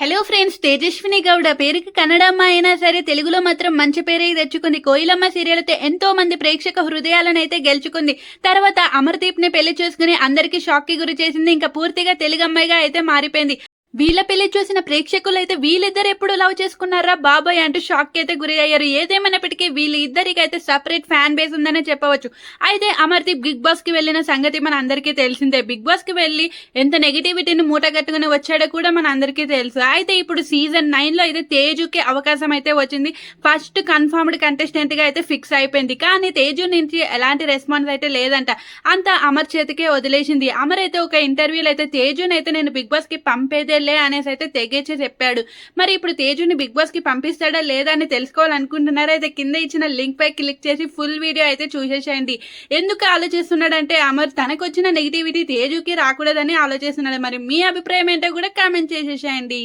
Hello friends Tejaswini Gowda. పేరుకి కన్నడ అమ్మ అయినా సరే తెలుగులో మాత్రం మంచి పేరే తెచ్చుకుంది. కోయిలమ్మ సీరియల్ ఎంతో మంది ప్రేక్షక హృదయాలను అయితే గెలుచుకుంది. తర్వాత అమర్దీప్ని పెళ్ళి చేసుకుని అందరికీ షాక్కి గురి చేసింది. ఇంకా పూర్తిగా తెలుగు అమ్మాయిగా అయితే మారిపోయింది. వీళ్ళ పెళ్ళి చూసిన ప్రేక్షకులు అయితే వీళ్ళిద్దరు ఎప్పుడు లవ్ చేసుకున్నారా? బాబాయ్ అంటూ షాక్ అయితే గురి అయ్యారు ఏదేమైనప్పటికీ వీళ్ళ ఇద్దరికి అయితే సపరేట్ ఫ్యాన్ బేస్ ఉందనే చెప్పవచ్చు. అయితే అమర్దీప్ బిగ్ బాస్కి వెళ్ళిన సంగతి మన అందరికీ తెలిసిందే. బిగ్ బాస్కి వెళ్ళి ఎంత నెగిటివిటీని మూట కట్టుకుని వచ్చాడో కూడా మన అందరికీ తెలుసు. అయితే ఇప్పుడు సీజన్ నైన్లో అయితే తేజుకి అవకాశం అయితే వచ్చింది. ఫస్ట్ కన్ఫర్మ్డ్ కంటెస్టెంట్గా అయితే ఫిక్స్ అయిపోయింది. కానీ తేజు నుంచి ఎలాంటి రెస్పాన్స్ అయితే లేదంట. అంతా అమర్ చేతికే వదిలేసింది. అమర్ అయితే ఒక ఇంటర్వ్యూలో అయితే తేజుని అయితే నేను బిగ్ బాస్కి పంపేదే పంపేదేలే అనేసి అయితే తెగేసి చెప్పాడు. మరి ఇప్పుడు తేజుని బిగ్ బాస్కి పంపిస్తాడా లేదా అని తెలుసుకోవాలనుకుంటున్నారా? అయితే కింద ఇచ్చిన లింక్ పై క్లిక్ చేసి ఫుల్ వీడియో అయితే చూసేసేయండి. ఎందుకు ఆలోచిస్తున్నాడంటే అమర్ తనకు వచ్చిన నెగిటివిటీ తేజుకి రాకూడదని ఆలోచిస్తున్నాడు. మరి మీ అభిప్రాయం ఏంటో కూడా కామెంట్ చేసేసేయండి.